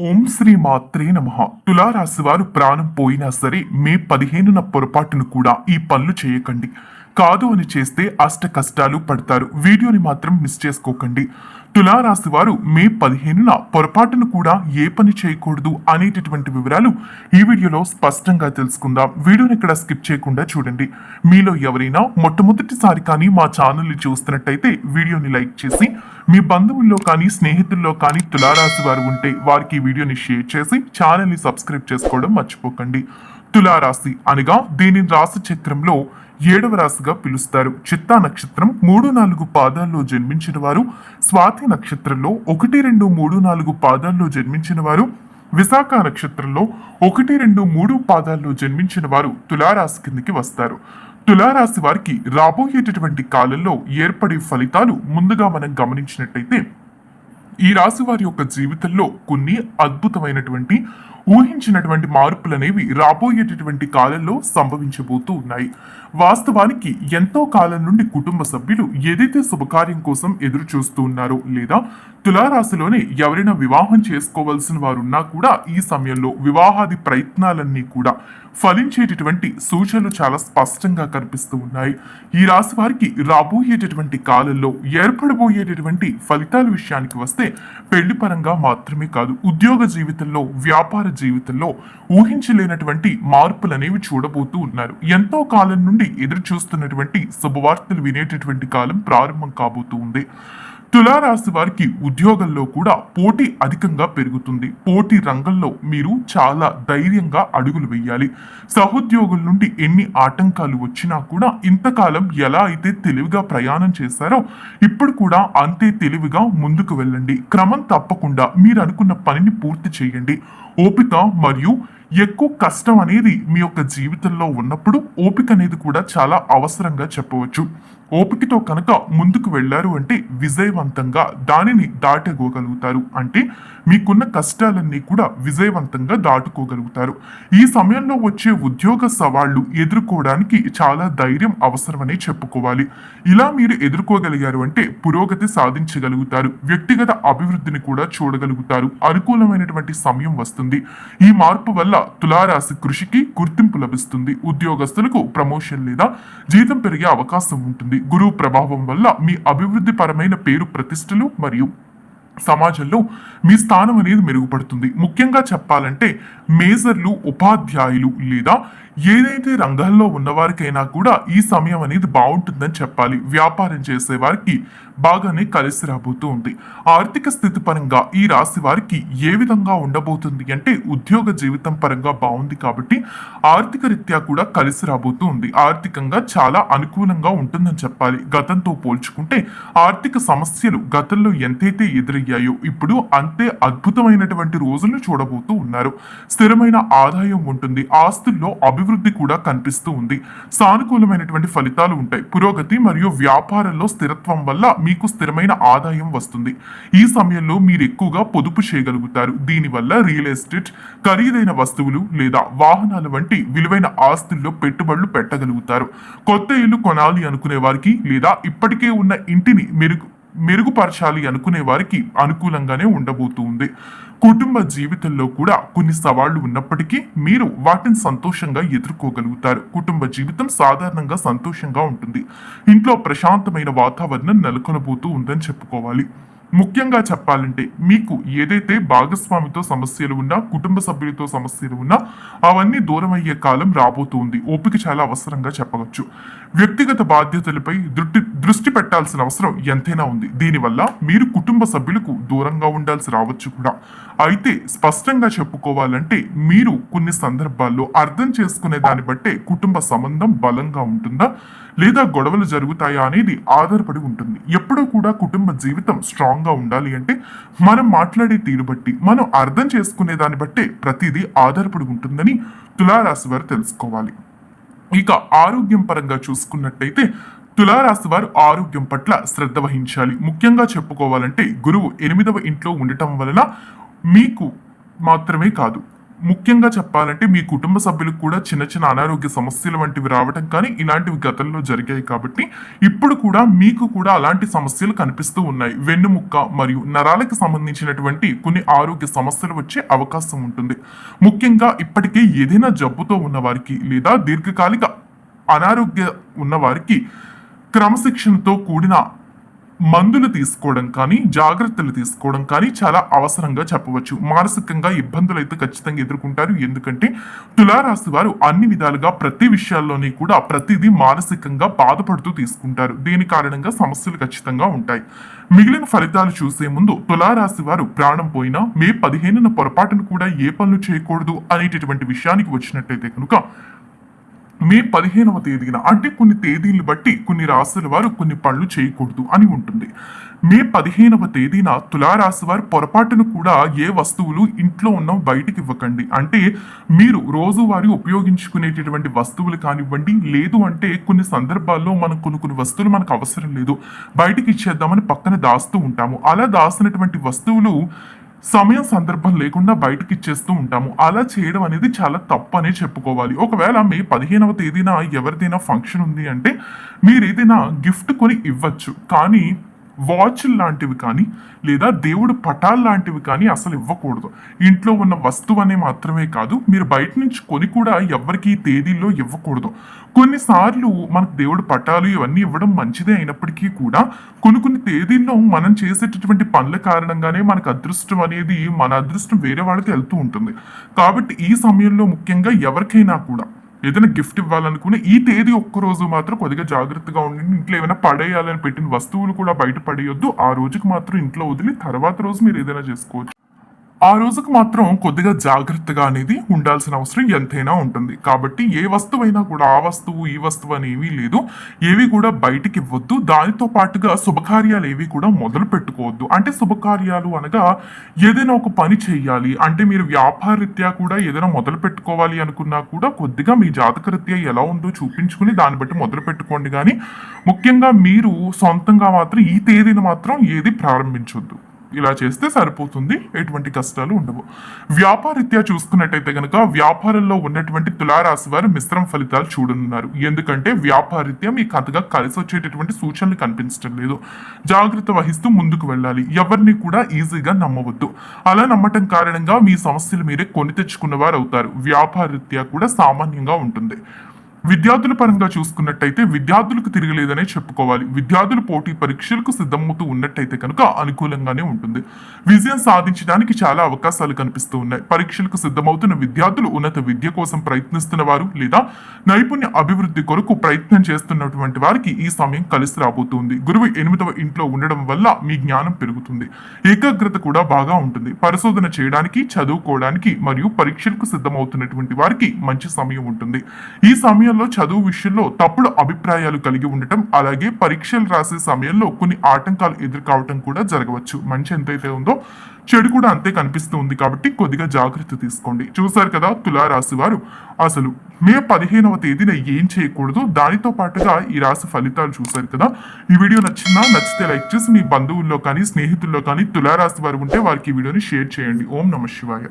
ఓం శ్రీ మాత్రే నమ. తులారాశి వారు ప్రాణం పోయినా సరే మే పదిహేనున పొరపాటును కూడా ఈ పనులు చేయకండి. కాదు అని చేస్తే అష్ట కష్టాలు పడతారు. వీడియోని మాత్రం మిస్ చేసుకోకండి. తులారాశి వారు మే పదిహేనున పొరపాటును కూడా ఏ పని చేయకూడదు అనేటటువంటి వివరాలు ఈ వీడియోలో స్పష్టంగా తెలుసుకుందాం. వీడియోని ఇక్కడ స్కిప్ చేయకుండా చూడండి. మీలో ఎవరైనా మొట్టమొదటిసారి కానీ మా ఛానల్ని చూస్తున్నట్టయితే వీడియోని లైక్ చేసి మీ బంధువుల్లో కానీ స్నేహితుల్లో కానీ తులారాశి వారు ఉంటే వారికి ఈ వీడియోని షేర్ చేసి ఛానల్ని సబ్స్క్రైబ్ చేసుకోవడం మర్చిపోకండి. తులారాశి అనగా దీని రాశి చక్రంలో ఏడవ రాశిగా పిలుస్తారు. చిత్తా నక్షత్రం మూడు నాలుగు పాదాల్లో జన్మించిన వారు స్వాతి నక్షత్రంలో ఒకటి రెండు మూడు నాలుగు పాదాల్లో జన్మించిన వారు విశాఖ నక్షత్రంలో ఒకటి రెండు మూడు పాదాల్లో జన్మించిన వారు తులారాశి కిందకి వస్తారు. తులారాశి వారికి రాబోయేటటువంటి కాలంలో ఏర్పడే ఫలితాలు ముందుగా మనం గమనించినట్టయితే ఈ రాశి వారి యొక్క జీవితంలో కొన్ని అద్భుతమైనటువంటి ఊహించినటువంటి మార్పులు అనేవి రాబోయేటటువంటి కాలంలో సంభవించబోతూ ఉన్నాయి. వాస్తవానికి ఎంతో కాలం నుండి కుటుంబ సభ్యులు ఏదైతే శుభకార్యం కోసం ఎదురు చూస్తూ ఉన్నారో లేదా తులారాశిలోనే ఎవరైనా వివాహం చేసుకోవాల్సిన వారున్నా కూడా ఈ సమయంలో వివాహాది ప్రయత్నాలన్నీ కూడా ఫలించేటటువంటి సూచనలు చాలా స్పష్టంగా కనిపిస్తూ ఉన్నాయి. ఈ రాశి వారికి రాబోయేటటువంటి కాలంలో ఏర్పడబోయేటటువంటి ఫలితాల విషయానికి వస్తే పెళ్ళి పరంగా మాత్రమే కాదు ఉద్యోగ జీవితంలో వ్యాపార జీవితంలో ఊహించలేనటువంటి మార్పులు అనేవి చూడబోతూ ఉన్నారు. ఎంతో కాలం నుండి ఎదురు చూస్తున్నటువంటి శుభవార్తలు వినేటటువంటి కాలం ప్రారంభం కాబోతూ ఉంది. తులారాశి వారికి ఉద్యోగంలో కూడా పోటీ అధికంగా పెరుగుతుంది. పోటీ రంగంలో మీరు చాలా ధైర్యంగా అడుగులు వేయాలి. సహోద్యోగుల నుండి ఎన్ని ఆటంకాలు వచ్చినా కూడా ఇంతకాలం ఎలా అయితే తెలివిగా ప్రయాణం చేశారో ఇప్పుడు కూడా అంతే తెలివిగా ముందుకు వెళ్ళండి. క్రమం తప్పకుండా మీరు అనుకున్న పనిని పూర్తి చేయండి. ఓపిక మరియు ఎక్కువ కష్టం అనేది మీ యొక్క జీవితంలో ఉన్నప్పుడు ఓపిక అనేది కూడా చాలా అవసరంగా చెప్పవచ్చు. ఓపికతో కనుక ముందుకు వెళ్ళారు అంటే విజయవంతంగా దానిని దాటుకోగలుగుతారు అంటే మీకున్న కష్టాలన్నీ కూడా విజయవంతంగా దాటుకోగలుగుతారు. ఈ సమయంలో వచ్చే ఉద్యోగ సవాళ్ళు ఎదుర్కోవడానికి చాలా ధైర్యం అవసరమని చెప్పుకోవాలి. ఇలా మీరు ఎదుర్కోగలిగారు అంటే పురోగతి సాధించగలుగుతారు. వ్యక్తిగత అభివృద్ధిని కూడా చూడగలుగుతారు. అనుకూలమైనటువంటి సమయం వస్తుంది. ఈ మార్పు వల్ల తులారాశి కృషికి గుర్తింపు లభిస్తుంది. ఉద్యోగస్తులకు ప్రమోషన్ లేదా జీతం పెరిగే అవకాశం ఉంటుంది. గురువు ప్రభావం వల్ల మీ అభివృద్ధి పరమైన పేరు ప్రతిష్టలు మరియు సమాజంలో మీ స్థానం అనేది మెరుగుపడుతుంది. ముఖ్యంగా చెప్పాలంటే మేజర్లు ఉపాధ్యాయులు లేదా ఏదైతే రంగాల్లో ఉన్నవారికైనా కూడా ఈ సమయం అనేది బాగుంటుందని చెప్పాలి. వ్యాపారం చేసే వారికి బాగానే కలిసి రాబోతూ ఉంది. ఆర్థిక స్థితి పరంగా ఈ రాశి వారికి ఏ విధంగా ఉండబోతుంది అంటే ఉద్యోగ జీవితం పరంగా బాగుంది కాబట్టి ఆర్థిక రీత్యా కూడా కలిసి రాబోతూ ఉంది. ఆర్థికంగా చాలా అనుకూలంగా ఉంటుందని చెప్పాలి. గతంతో పోల్చుకుంటే ఆర్థిక సమస్యలు గతంలో ఎంతైతే ఎదురయ్యాయో ఇప్పుడు అంతే అద్భుతమైనటువంటి రోజులు చూడబోతూ ఉన్నారు. స్థిరమైన ఆదాయం ఉంటుంది. ఆస్తుల్లో అభివృద్ధి అభివృద్ధి కూడా కనిపిస్తూ ఉంది. సానుకూలమైనటువంటి ఫలితాలు ఉంటాయి. పురోగతి మరియు వ్యాపారంలో స్థిరత్వం వల్ల మీకు స్థిరమైన ఆదాయం వస్తుంది. ఈ సమయంలో మీరు ఎక్కువగా పొదుపు చేయగలుగుతారు. దీనివల్ల రియల్ ఎస్టేట్ ఖరీదైన వస్తువులు లేదా వాహనాల వంటి విలువైన ఆస్తుల్లో పెట్టుబడులు పెట్టగలుగుతారు. కొత్త ఇల్లు కొనాలి అనుకునే వారికి లేదా ఇప్పటికే ఉన్న ఇంటిని మెరుగు మెరుగుపరచాలి అనుకునే వారికి అనుకూలంగానే ఉండబోతూ ఉంది కుటుంబ జీవితంలో కూడా కొన్ని సవాళ్ళు ఉన్నప్పటికీ మీరు వాటిని సంతోషంగా ఎదుర్కోగలుగుతారు. కుటుంబ జీవితం సాధారణంగా సంతోషంగా ఉంటుంది. ఇంట్లో ప్రశాంతమైన వాతావరణం నెలకొనబోతూ ఉందని చెప్పుకోవాలి. ముఖ్యంగా చెప్పాలంటే మీకు ఏదైతే భాగస్వామితో సమస్యలు ఉన్నా కుటుంబ సభ్యులతో సమస్యలు ఉన్నా అవన్నీ దూరం అయ్యే కాలం రాబోతుంది. ఓపిక చాలా అవసరంగా చెప్పవచ్చు. వ్యక్తిగత బాధ్యతలపై దృష్టి దృష్టి పెట్టాల్సిన అవసరం ఎంతైనా ఉంది. దీనివల్ల మీరు కుటుంబ సభ్యులకు దూరంగా ఉండాల్సి రావచ్చు కూడా. అయితే స్పష్టంగా చెప్పుకోవాలంటే మీరు కొన్ని సందర్భాల్లో అర్థం చేసుకునే దాన్ని బట్టే కుటుంబ సంబంధం బలంగా ఉంటుందా? లేదా గొడవలు జరుగుతాయా అనేది ఆధారపడి ఉంటుంది. ఎప్పుడూ కూడా కుటుంబ జీవితం స్ట్రాంగ్ స్ట్రాంగ్గా ఉండాలి అంటే మనం మాట్లాడే తీరు బట్టి మనం అర్థం చేసుకునే దాన్ని బట్టే ప్రతిదీ ఆధారపడి ఉంటుందని తులారాశి వారు తెలుసుకోవాలి. ఇక ఆరోగ్యం పరంగా చూసుకున్నట్టయితే తులారాశి వారు ఆరోగ్యం పట్ల శ్రద్ధ వహించాలి. ముఖ్యంగా చెప్పుకోవాలంటే గురువు ఎనిమిదవ ఇంట్లో ఉండటం వలన మీకు మాత్రమే కాదు. ముఖ్యంగా చెప్పాలంటే మీ కుటుంబ సభ్యులకు కూడా చిన్న చిన్న అనారోగ్య సమస్యలు వంటివి రావటం కానీ ఇలాంటివి గతంలో జరిగాయి కాబట్టి ఇప్పుడు కూడా మీకు కూడా అలాంటి సమస్యలు కనిపిస్తూ ఉన్నాయి. వెన్నుముక్క మరియు నరాలకు సంబంధించినటువంటి కొన్ని ఆరోగ్య సమస్యలు వచ్చే అవకాశం ఉంటుంది. ముఖ్యంగా ఇప్పటికే ఏదైనా జబ్బుతో ఉన్న వారికి లేదా దీర్ఘకాలిక అనారోగ్య ఉన్న వారికి క్రమశిక్షణతో కూడిన మందులు తీసుకోవడం కానీ జాగ్రత్తలు తీసుకోవడం కానీ చాలా అవసరంగా చెప్పవచ్చు. మానసికంగా ఇబ్బందులు అయితే ఖచ్చితంగా ఎదుర్కొంటారు. ఎందుకంటే తులారాశి వారు అన్ని విధాలుగా ప్రతి విషయాల్లోని కూడా ప్రతిదీ మానసికంగా బాధపడుతూ తీసుకుంటారు. దీని కారణంగా సమస్యలు ఖచ్చితంగా ఉంటాయి. మిగిలిన ఫలితాలు చూసే ముందు తులారాశి వారు ప్రాణం పోయినా మే పదిహేనున పొరపాటును కూడా ఏ పనులు చేయకూడదు అనేటటువంటి విషయానికి వచ్చినట్టయితే కనుక మే పదిహేనవ తేదీన అంటే కొన్ని తేదీలు బట్టి కొన్ని రాశుల వారు కొన్ని పనులు చేయకూడదు అని ఉంటుంది. మే పదిహేనవ తేదీన తులారాశి వారు పొరపాటును కూడా ఏ వస్తువులు ఇంట్లో ఉన్న బయటికి ఇవ్వకండి. అంటే మీరు రోజువారీ ఉపయోగించుకునేటటువంటి వస్తువులు కానివ్వండి లేదు అంటే కొన్ని సందర్భాల్లో మనం కొన్ని కొన్ని వస్తువులు మనకు అవసరం లేదు. బయటికి ఇచ్చేద్దామని పక్కన దాస్తూ ఉంటాము. అలా దాస్తున్నటువంటి వస్తువులు సమయం సందర్భం లేకుండా బయటకి ఇచ్చేస్తూ ఉంటాము. అలా చేయడం అనేది చాలా తప్పు అనే చెప్పుకోవాలి. ఒకవేళ మే పదిహేనవ తేదీన ఎవరిదైనా ఫంక్షన్ ఉంది అంటే మీరు ఏదైనా గిఫ్ట్ కొని ఇవ్వచ్చు. కానీ వాచ్ లాంటివి కానీ లేదా దేవుడు పటాలు లాంటివి కానీ అసలు ఇవ్వకూడదు. ఇంట్లో ఉన్న వస్తువు అనే మాత్రమే కాదు మీరు బయట నుంచి కొని కూడా ఎవరికి ఈ తేదీల్లో ఇవ్వకూడదు. కొన్నిసార్లు మనకు దేవుడు పటాలు ఇవన్నీ ఇవ్వడం మంచిదే అయినప్పటికీ కూడా కొన్ని కొన్ని తేదీల్లో మనం చేసేటటువంటి పనుల కారణంగానే మనకు అదృష్టం అనేది మన అదృష్టం వేరే వాళ్ళకి వెళ్తూ ఉంటుంది. కాబట్టి ఈ సమయంలో ముఖ్యంగా ఎవరికైనా కూడా ఏదైనా గిఫ్ట్ ఇవ్వాలనుకునే ఈ తేదీ ఒక్క రోజు మాత్రం కొద్దిగా జాగ్రత్తగా ఉండండి ఇంట్లో ఏమైనా పడేయాలని పెట్టిన వస్తువులు కూడా బయట పడేయొద్దు. ఆ రోజుకి మాత్రం ఇంట్లో వదిలి తర్వాత రోజు మీరు ఏదైనా చేసుకోవచ్చు. ఆ రోజుకు మాత్రం కొద్దిగా జాగ్రత్తగా అనేది ఉండాల్సిన అవసరం ఎంతైనా ఉంటుంది. కాబట్టి ఏ వస్తువైనా కూడా ఆ వస్తువు ఈ వస్తువు అనేవి లేదు. ఏవి కూడా బయటికి ఇవ్వద్దు. దానితో పాటుగా శుభకార్యాలు ఏవి కూడా మొదలు పెట్టుకోవద్దు. అంటే శుభకార్యాలు అనగా ఏదైనా ఒక పని చేయాలి. అంటే మీరు వ్యాపారరీత్యా కూడా ఏదైనా మొదలు పెట్టుకోవాలి అనుకున్నా కూడా కొద్దిగా మీ జాతకరీత్యా ఎలా ఉందో చూపించుకుని దాన్ని బట్టి మొదలు పెట్టుకోండి. కానీ ముఖ్యంగా మీరు సొంతంగా మాత్రం ఈ తేదీని మాత్రం ఏది ప్రారంభించొద్దు. ఇలా చేస్తే సరిపోతుంది. ఎటువంటి కష్టాలు ఉండవు. వ్యాపారీత్యా చూసుకున్నట్టయితే కనుక వ్యాపారంలో ఉన్నటువంటి తులారాశి వారు మిశ్రమ ఫలితాలు చూడనున్నారు. ఎందుకంటే వ్యాపారీత్యం మీకు అంతగా కలిసి వచ్చేటటువంటి సూచనలు కనిపించడం లేదు. జాగ్రత్త వహిస్తూ ముందుకు వెళ్ళాలి. ఎవరిని కూడా ఈజీగా నమ్మవద్దు. అలా నమ్మటం కారణంగా మీ సమస్యలు మీరే కొని తెచ్చుకున్న వారు అవుతారు వ్యాపారీత్యా కూడా సామాన్యంగా ఉంటుంది. విద్యార్థుల పరంగా చూసుకున్నట్టయితే విద్యార్థులకు తిరగలేదనే చెప్పుకోవాలి. విద్యార్థులు పోటీ పరీక్షలకు సిద్ధమవుతూ ఉన్నట్టయితే కనుక అనుకూలంగానే ఉంటుంది. విజయం సాధించడానికి చాలా అవకాశాలు కనిపిస్తూ ఉన్నాయి. పరీక్షలకు సిద్ధమవుతున్న విద్యార్థులు ఉన్నత విద్య కోసం ప్రయత్నిస్తున్న వారు లేదా నైపుణ్య అభివృద్ధి కొరకు ప్రయత్నం చేస్తున్నటువంటి వారికి ఈ సమయం కలిసి రాబోతుంది. గురువు ఎనిమిదవ ఇంట్లో ఉండడం వల్ల మీ జ్ఞానం పెరుగుతుంది. ఏకాగ్రత కూడా బాగా ఉంటుంది. పరిశోధన చేయడానికి చదువుకోవడానికి మరియు పరీక్షలకు సిద్ధమవుతున్నటువంటి వారికి మంచి సమయం ఉంటుంది. ఈ సమయం సమయంలో చదువు విషయంలో తప్పుడు అభిప్రాయాలు కలిగి ఉండటం అలాగే పరీక్షలు రాసే సమయంలో కొన్ని ఆటంకాలు ఎదుర్కోవటం కూడా జరగవచ్చు. మంచి ఎంతైతే ఉందో చెడు కూడా అంతే కనిపిస్తూ ఉంది కాబట్టి కొద్దిగా జాగ్రత్త తీసుకోండి. చూశారు కదా తులారాశి వారు అసలు మే పదిహేనవ తేదీన ఏం చేయకూడదు? దానితో పాటుగా ఈ రాశి ఫలితాలు చూశారు కదా. ఈ వీడియో నచ్చిందా నచ్చితే లైక్ చేసి మీ బంధువుల్లో కానీ స్నేహితుల్లో కానీ తులారాశి వారు ఉంటే వారికి ఈ వీడియోని షేర్ చేయండి. ఓం నమ శివాయ.